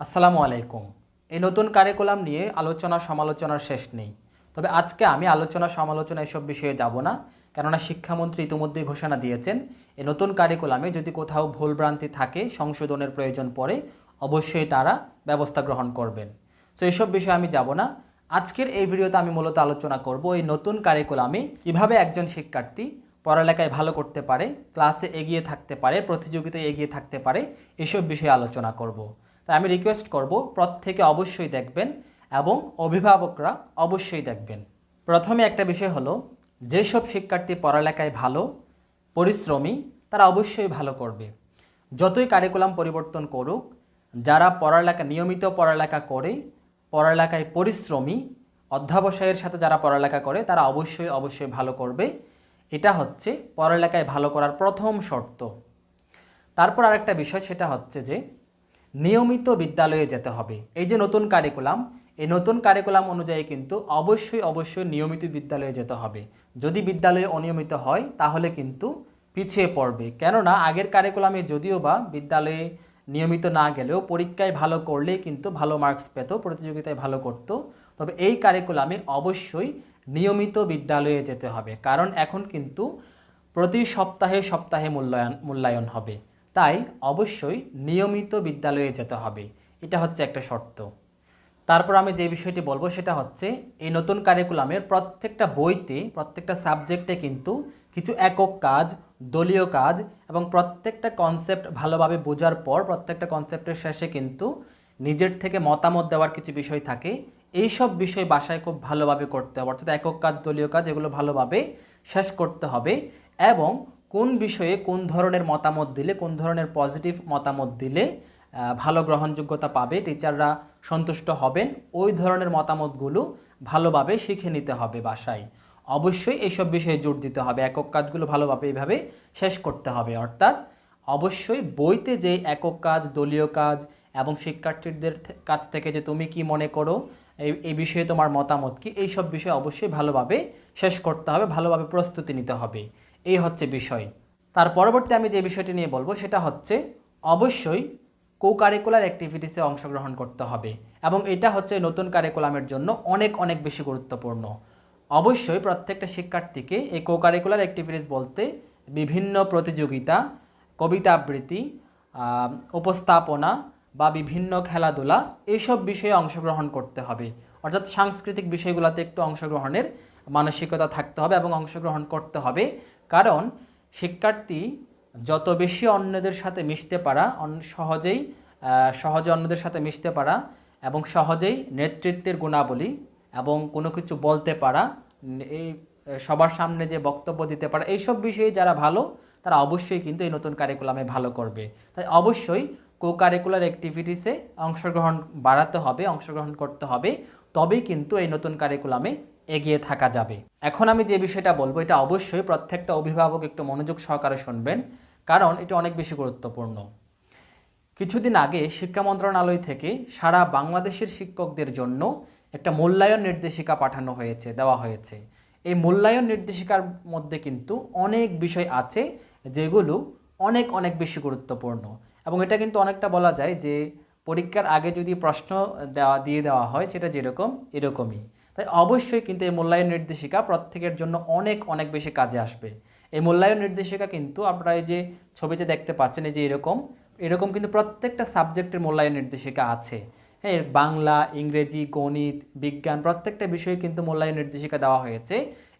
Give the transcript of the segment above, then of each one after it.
আসসালামু আলাইকুম। এই নতুন কারিকুলাম নিয়ে আলোচনা সমালোচনার শেষ নেই। তবে আজকে আমি আলোচনা সমালোচনা এসব বিষয়ে যাব না, কেননা শিক্ষামন্ত্রী ইতিমধ্যেই ঘোষণা দিয়েছেন, এই নতুন কারিকুলামে যদি কোথাও ভুলভ্রান্তি থাকে, সংশোধনের প্রয়োজন পড়ে, অবশ্যই তারা ব্যবস্থা গ্রহণ করবেন। তো এসব বিষয়ে আমি যাব না। আজকের এই ভিডিওতে আমি মূলত আলোচনা করব এই নতুন কারিকুলামে কীভাবে একজন শিক্ষার্থী পড়ালেখায় ভালো করতে পারে ক্লাসে এগিয়ে থাকতে পারে, প্রতিযোগিতায় এগিয়ে থাকতে পারে, এসব বিষয়ে আলোচনা করব। তাই আমি রিকোয়েস্ট করব প্রত্যেকে অবশ্যই দেখবেন এবং অভিভাবকরা অবশ্যই দেখবেন। প্রথমে একটা বিষয় হলো, যেসব শিক্ষার্থী পড়ালেখায় ভালো, পরিশ্রমী, তারা অবশ্যই ভালো করবে। যতই কারিকুলাম পরিবর্তন করুক, যারা পড়ালেখা, নিয়মিত পড়ালেখা করে, পড়ালেখায় পরিশ্রমী, অধ্যাবসায়ের সাথে যারা পড়ালেখা করে, তারা অবশ্যই অবশ্যই ভালো করবে। এটা হচ্ছে পড়ালেখায় ভালো করার প্রথম শর্ত। তারপর আরেকটা বিষয়, সেটা হচ্ছে যে নিয়মিত বিদ্যালয়ে যেতে হবে। এই যে নতুন কারিকুলাম এই নতুন কারিকুলাম অনুযায়ী কিন্তু অবশ্যই অবশ্যই নিয়মিত বিদ্যালয়ে যেতে হবে। যদি বিদ্যালয়ে অনিয়মিত হয়, তাহলে কিন্তু পিছিয়ে পড়বে। কেননা, আগের কারিকুলামে যদিও বা বিদ্যালয়ে নিয়মিত না গেলেও পরীক্ষায় ভালো করলেই কিন্তু ভালো মার্কস পেত, প্রতিযোগিতায় ভালো করত। তবে এই কারিকুলামে অবশ্যই নিয়মিত বিদ্যালয়ে যেতে হবে। কারণ এখন কিন্তু প্রতি সপ্তাহে সপ্তাহে মূল্যায়ন মূল্যায়ন হবে। তাই অবশ্যই নিয়মিত বিদ্যালয়ে যেতে হবে। এটা হচ্ছে একটা শর্ত। তারপর আমি যে বিষয়টি বলব সেটা হচ্ছে, এই নতুন কারিকুলামের প্রত্যেকটা বইতে, প্রত্যেকটা সাবজেক্টে কিন্তু কিছু একক কাজ, দলীয় কাজ এবং প্রত্যেকটা কনসেপ্ট ভালোভাবে বোঝার পর, প্রত্যেকটা কনসেপ্টের শেষে কিন্তু নিজের থেকে মতামত দেওয়ার কিছু বিষয় থাকে। এই সব বিষয় বাসায় খুব ভালোভাবে করতে হবে। অর্থাৎ একক কাজ, দলীয় কাজ, এগুলো ভালোভাবে শেষ করতে হবে এবং কোন বিষয়ে কোন ধরনের মতামত দিলে, কোন ধরনের পজিটিভ মতামত দিলে ভালো গ্রহণযোগ্যতা পাবে টিচাররা সন্তুষ্ট হবেন, ওই ধরনের মতামতগুলো ভালোভাবে শিখে নিতে হবে বাসায়। অবশ্যই এইসব বিষয়ে জোর দিতে হবে, একক কাজগুলো ভালোভাবে এইভাবে শেষ করতে হবে। অর্থাৎ অবশ্যই বইতে যে একক কাজ, দলীয় কাজ এবং শিক্ষার্থীদের কাছ থেকে যে তুমি কি মনে করো, এই এই বিষয়ে তোমার মতামত কি, এইসব বিষয়ে অবশ্যই ভালোভাবে শেষ করতে হবে, ভালোভাবে প্রস্তুতি নিতে হবে। এই হচ্ছে বিষয়। তার পরবর্তী আমি যে বিষয়টি নিয়ে বলব, সেটা হচ্ছে অবশ্যই কো কারিকুলার অ্যাক্টিভিটিসে অংশগ্রহণ করতে হবে এবং এটা হচ্ছে নতুন কারিকুলামের জন্য অনেক অনেক বেশি গুরুত্বপূর্ণ। অবশ্যই প্রত্যেকটা শিক্ষার্থীকে এই কো কারিকুলার অ্যাক্টিভিটিস বলতে বিভিন্ন প্রতিযোগিতা, কবিতা আবৃত্তি উপস্থাপনা বা বিভিন্ন খেলাধুলা এইসব বিষয়ে অংশগ্রহণ করতে হবে। অর্থাৎ সাংস্কৃতিক বিষয়গুলোতে একটু অংশগ্রহণের মানসিকতা থাকতে হবে এবং অংশগ্রহণ করতে হবে। কারণ শিক্ষার্থী যত বেশি অন্যদের সাথে মিশতে পারা সহজেই সহজে অন্যদের সাথে মিশতে পারা এবং সহজেই নেতৃত্বের গুণাবলী এবং কোনো কিছু বলতে পারা এই সবার সামনে যে বক্তব্য দিতে পারা, এইসব বিষয়ে যারা ভালো, তারা অবশ্যই কিন্তু এই নতুন কারিকুলামে ভালো করবে। তাই অবশ্যই কো কারিকুলার অ্যাক্টিভিটিসে অংশগ্রহণ বাড়াতে হবে, অংশগ্রহণ করতে হবে। তবেই কিন্তু এই নতুন কারিকুলামে এগিয়ে থাকা যাবে। এখন আমি যে বিষয়টা বলব, এটা অবশ্যই প্রত্যেকটা অভিভাবক একটু মনোযোগ সহকারে শুনবেন, কারণ এটা অনেক বেশি গুরুত্বপূর্ণ। কিছুদিন আগে শিক্ষা মন্ত্রণালয় থেকে সারা বাংলাদেশের শিক্ষকদের জন্য একটা মূল্যায়ন নির্দেশিকা পাঠানো হয়েছে, দেওয়া হয়েছে। এই মূল্যায়ন নির্দেশিকার মধ্যে কিন্তু অনেক বিষয় আছে, যেগুলো অনেক অনেক বেশি গুরুত্বপূর্ণ। এবং এটা কিন্তু অনেকটা বলা যায় যে, পরীক্ষার আগে যদি প্রশ্ন দেওয়া, দিয়ে দেওয়া হয়, সেটা যেরকম, এরকমই। তাই অবশ্যই কিন্তু এই মূল্যায়ন নির্দেশিকা প্রত্যেকের জন্য অনেক অনেক বেশি কাজে আসবে। এই মূল্যায়ন নির্দেশিকা কিন্তু আপনারা এই যে ছবিতে দেখতে পাচ্ছেন, এই যে এরকম এরকম কিন্তু প্রত্যেকটা সাবজেক্টের মূল্যায়ন নির্দেশিকা আছে। হ্যাঁ বাংলা, ইংরেজি, গণিত, বিজ্ঞান প্রত্যেকটা বিষয়ে কিন্তু মূল্যায়ন নির্দেশিকা দেওয়া হয়েছে।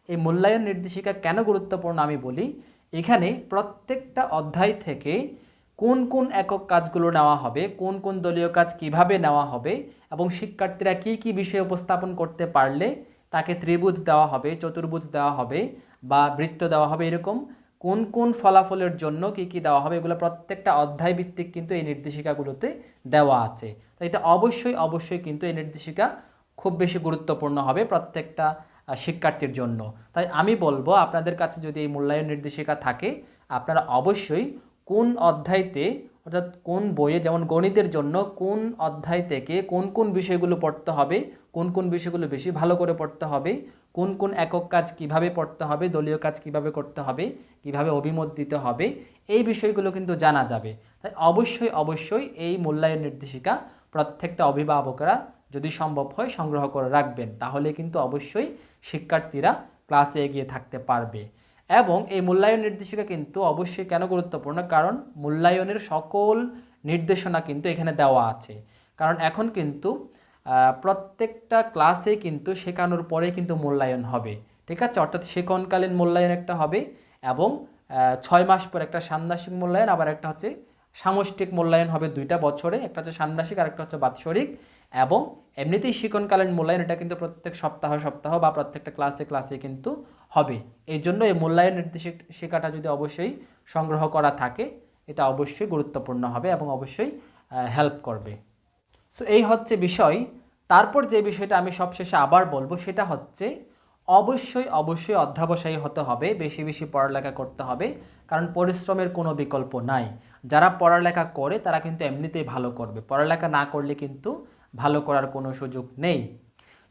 এই মূল্যায়ন নির্দেশিকা কেন গুরুত্বপূর্ণ আমি বলি? এখানে প্রত্যেকটা অধ্যায় থেকে কোন কোন একক কাজগুলো নেওয়া হবে, কোন কোন দলীয় কাজ কীভাবে নেওয়া হবে এবং শিক্ষার্থীরা কি কি বিষয় উপস্থাপন করতে পারলে তাকে ত্রিভুজ দেওয়া হবে, চতুর্ভুজ দেওয়া হবে বা বৃত্ত দেওয়া হবে এরকম, কোন কোন ফলাফলের জন্য কি কি দেওয়া হবে এগুলো প্রত্যেকটা অধ্যায় ভিত্তিক কিন্তু এই নির্দেশিকাগুলোতে দেওয়া আছে। তো এটা অবশ্যই অবশ্যই কিন্তু এই নির্দেশিকা খুব বেশি গুরুত্বপূর্ণ হবে প্রত্যেকটা শিক্ষার্থীর জন্য। তাই আমি বলব, আপনাদের কাছে যদি এই মূল্যায়ন নির্দেশিকা থাকে, আপনারা অবশ্যই কোন অধ্যায়তে, অর্থাৎ কোন বইয়ে, যেমন গণিতের জন্য, কোন অধ্যায় থেকে কোন কোন বিষয়গুলো পড়তে হবে, কোন কোন বিষয়গুলো বেশি ভালো করে পড়তে হবে, কোন কোন একক কাজ কীভাবে পড়তে হবে, দলীয় কাজ কীভাবে করতে হবে, কীভাবে অভিমত দিতে হবে, এই বিষয়গুলো কিন্তু জানা যাবে। তাই অবশ্যই অবশ্যই এই মূল্যায়ন নির্দেশিকা প্রত্যেকটা অভিভাবকরা যদি সম্ভব হয় সংগ্রহ করে রাখবেন। তাহলে কিন্তু অবশ্যই শিক্ষার্থীরা ক্লাসে এগিয়ে থাকতে পারবে। এবং এই মূল্যায়ন নির্দেশিকা কিন্তু অবশ্যই কেন গুরুত্বপূর্ণ? কারণ মূল্যায়নের সকল নির্দেশনা কিন্তু এখানে দেওয়া আছে। কারণ এখন কিন্তু প্রত্যেকটা ক্লাসে কিন্তু শেখানোর পরে কিন্তু মূল্যায়ন হবে। ঠিক আছে? অর্থাৎ শেখনকালীন মূল্যায়ন একটা হবে এবং ছয় মাস পর একটা ষান্মাসিক মূল্যায়ন, আবার একটা হচ্ছে সামষ্টিক মূল্যায়ন হবে দুইটা বছরে। একটা হচ্ছে ষান্মাসিক আর একটা হচ্ছে বাৎসরিক এবং এমনিতেই শিকনকালীন মূল্যায়ন এটা কিন্তু প্রত্যেক সপ্তাহ সপ্তাহ বা প্রত্যেকটা ক্লাসে ক্লাসে কিন্তু হবে। এই জন্য এই মূল্যায়ন নির্দেশিকাটা যদি অবশ্যই সংগ্রহ করা থাকে, এটা অবশ্যই গুরুত্বপূর্ণ হবে এবং অবশ্যই হেল্প করবে। সো এই হচ্ছে বিষয়। তারপর যে বিষয়টা আমি সবশেষে আবার বলব, সেটা হচ্ছে অবশ্যই অবশ্যই অধ্যাবসায়ী হতে হবে, বেশি বেশি পড়ালেখা করতে হবে, কারণ পরিশ্রমের কোনো বিকল্প নাই। যারা পড়ালেখা করে, তারা কিন্তু এমনিতেই ভালো করবে। পড়ালেখা না করলে কিন্তু ভালো করার কোনো সুযোগ নেই।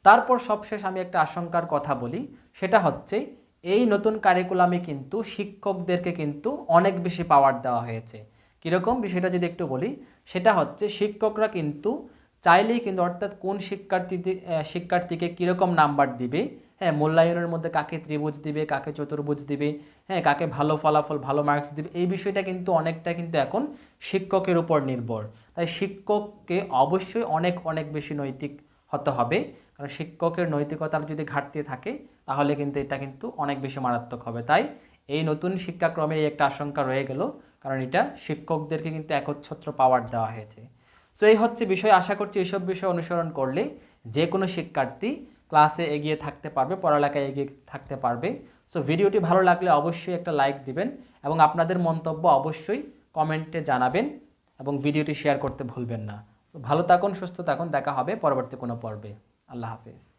তারপর সবশেষ আমি একটা আশঙ্কার কথা বলি, সেটা হচ্ছে এই নতুন কারিকুলামে কিন্তু শিক্ষকদেরকে কিন্তু অনেক বেশি পাওয়ার দেওয়া হয়েছে। কীরকম? বিষয়টা যদি একটু বলি, সেটা হচ্ছে শিক্ষকরা কিন্তু চাইলেই কিন্তু অর্থাৎ কোন শিক্ষার্থী শিক্ষার্থীকে কীরকম নাম্বার দিবে হ্যাঁ মূল্যায়নের মধ্যে কাকে ত্রিভুজ দিবে, কাকে চতুর্ভুজ দিবে হ্যাঁ কাকে ভালো ফলাফল, ভালো মার্কস দিবে, এই বিষয়টা কিন্তু অনেকটা কিন্তু এখন শিক্ষকের উপর নির্ভর। তাই শিক্ষককে অবশ্যই অনেক অনেক বেশি নৈতিক হতে হবে। কারণ শিক্ষকের নৈতিকতার যদি ঘাটতি থাকে, তাহলে কিন্তু এটা কিন্তু অনেক বেশি মারাত্মক হবে। তাই এই নতুন শিক্ষাক্রমে একটা আশঙ্কা রয়ে গেল। কারণ এটা শিক্ষকদেরকে কিন্তু একচ্ছত্র পাওয়ার দেওয়া হয়েছে। সো এই হচ্ছে বিষয়। আশা করছি এসব বিষয় অনুসরণ করলে যে কোনো শিক্ষার্থী ক্লাসে এগিয়ে থাকতে পারবে, পড়ালেখায় এগিয়ে থাকতে পারবে। সো ভিডিওটি ভালো লাগলে অবশ্যই একটা লাইক দিবেন এবং আপনাদের মন্তব্য অবশ্যই কমেন্টে জানাবেন এবং ভিডিওটি শেয়ার করতে ভুলবেন না। সো ভালো থাকুন, সুস্থ থাকুন, দেখা হবে পরবর্তী কোনো পর্বে। আল্লাহ হাফেজ।